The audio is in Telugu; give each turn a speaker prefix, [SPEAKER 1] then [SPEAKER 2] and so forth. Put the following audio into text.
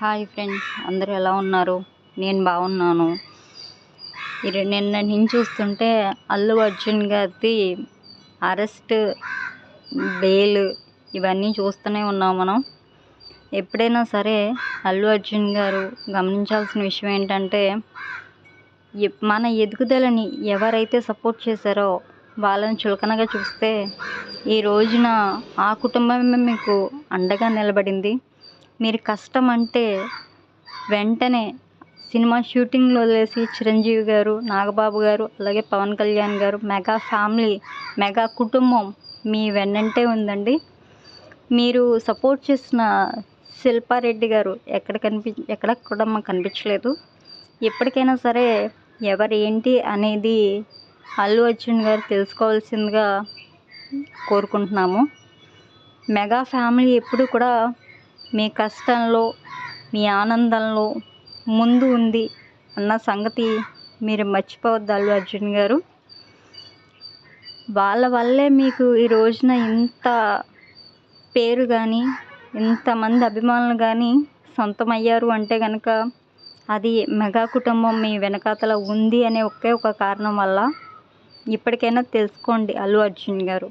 [SPEAKER 1] హాయ్ ఫ్రెండ్స్ అందరూ ఎలా ఉన్నారు? నేను బాగున్నాను. నిన్న నుంచి చూస్తుంటే అల్లు అర్జున్ గారిది అరెస్ట్ బెయిల్ ఇవన్నీ చూస్తూనే ఉన్నాం మనం. ఎప్పుడైనా సరే అల్లు అర్జున్ గారు గమనించాల్సిన విషయం ఏంటంటే మన ఎదుగుదలని ఎవరైతే సపోర్ట్ చేశారో వాళ్ళని చులకనగా చూస్తే ఈ రోజున ఆ కుటుంబమే మీకు అండగా నిలబడింది. మీరు కష్టం అంటే వెంటనే సినిమా షూటింగ్లు వదిలేసి చిరంజీవి గారు నాగబాబు గారు అలాగే పవన్ కళ్యాణ్ గారు మెగా ఫ్యామిలీ మెగా కుటుంబం మీ వెన్నంటే ఉందండి. మీరు సపోర్ట్ చేసిన శిల్పారెడ్డి గారు ఎక్కడ కనిపి ఎక్కడ కూడా మాకు కనిపించలేదు. ఎప్పటికైనా సరే ఎవరు ఏంటి అనేది అల్లు అర్జున్ గారు తెలుసుకోవాల్సిందిగా కోరుకుంటున్నాము. మెగా ఫ్యామిలీ ఎప్పుడు కూడా మీ కష్టంలో మీ ఆనందంలో ముందు ఉంది అన్న సంగతి మీరు మర్చిపోవద్దు అల్లు అర్జున్ గారు. వాళ్ళ వల్లే మీకు ఈ రోజున ఇంత పేరు కానీ ఇంతమంది అభిమానులు కానీ సొంతమయ్యారు అంటే కనుక అది మెగా కుటుంబం మీ వెనకాతల ఉంది అనే ఒకే ఒక కారణం వల్ల ఇప్పటికైనా తెలుసుకోండి అల్లు అర్జున్ గారు.